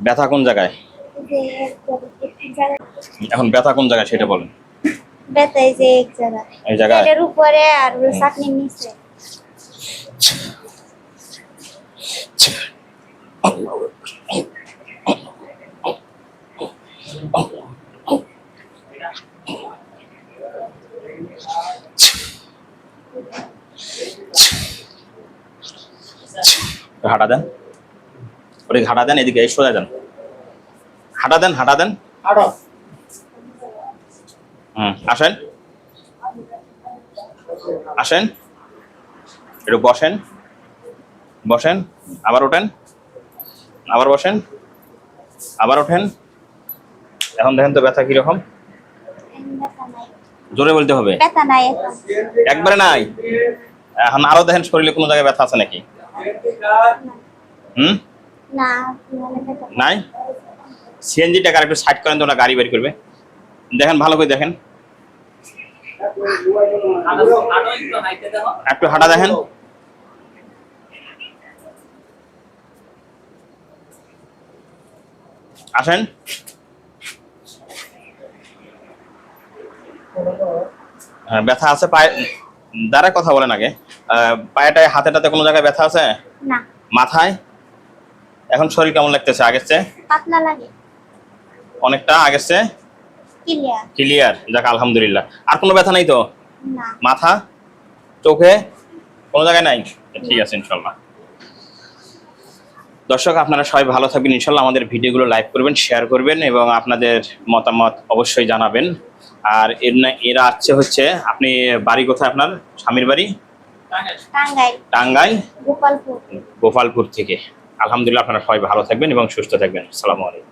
ব্যথা কোন জায়গায়? এখন ব্যথা কোন জায়গায় সেটা বলেন। ব্যথা এই যে এক জায়গায়। এই জায়গায়? পেটের উপরে আর চাটনির নিচে। হাঁটা দেন। ওরে হাঁটা দেন এদিকে সোজা দেন হাঁটা দেন হাঁটা দেন। হুম আসেন। আসেন। একটু বসেন। বসেন আবার ওঠেন। আবার বসেন। আবার ওঠেন। এখন দেখেন তো ব্যথা কীরকম। জোরে বলতে হবে। ব্যথা নাই। এখন একবারে নাই? এখন আরও দেখেন শরীরে কোনো জায়গায় ব্যথা আছে নাকি? হুম? নাই? সিএনজিটাকে আর একটু সাইড করেন তো ওরা গাড়ি বের করবে। দেখেন ভালো করে দেখেন। একটু হাঁটা দেখেন। আসেন। হ্যাঁ, ব্যথা আছে পায়ে দ্বারা কথা বলেন আগে। পায়েটায় হাতে টাতে কোনো জায়গায় ব্যথা আছে? মাথায়? এখন শরীর কেমন লাগতেছে? আগের চেয়ে? পাতলা লাগে। অনেকটা? আগের চেয়ে? ক্লিয়ার ক্লিয়ার যাক আলহামদুলিল্লাহ। আর কোনো ব্যথা নাই তো? না। মাথা? চোখে? কোনো জায়গায় নাই? ঠিক আছে ইনশাল্লাহ। দর্শক আপনারা সবাই ভালো থাকবেন ইনশাল্লাহ। আমাদের ভিডিওগুলো লাইক করবেন শেয়ার করবেন এবং আপনাদের মতামত অবশ্যই জানাবেন। আর এর না এরা আসছে হচ্ছে আপনি বাড়ি কোথায় আপনার? স্বামীর বাড়ি? টাঙ্গাইল। টাঙ্গাইল। গোপালপুর। গোপালপুর থেকে। আলহামদুলিল্লাহ আপনারা সবাই ভালো থাকবেন এবং সুস্থ থাকবেন। সালামু আলাইকুম।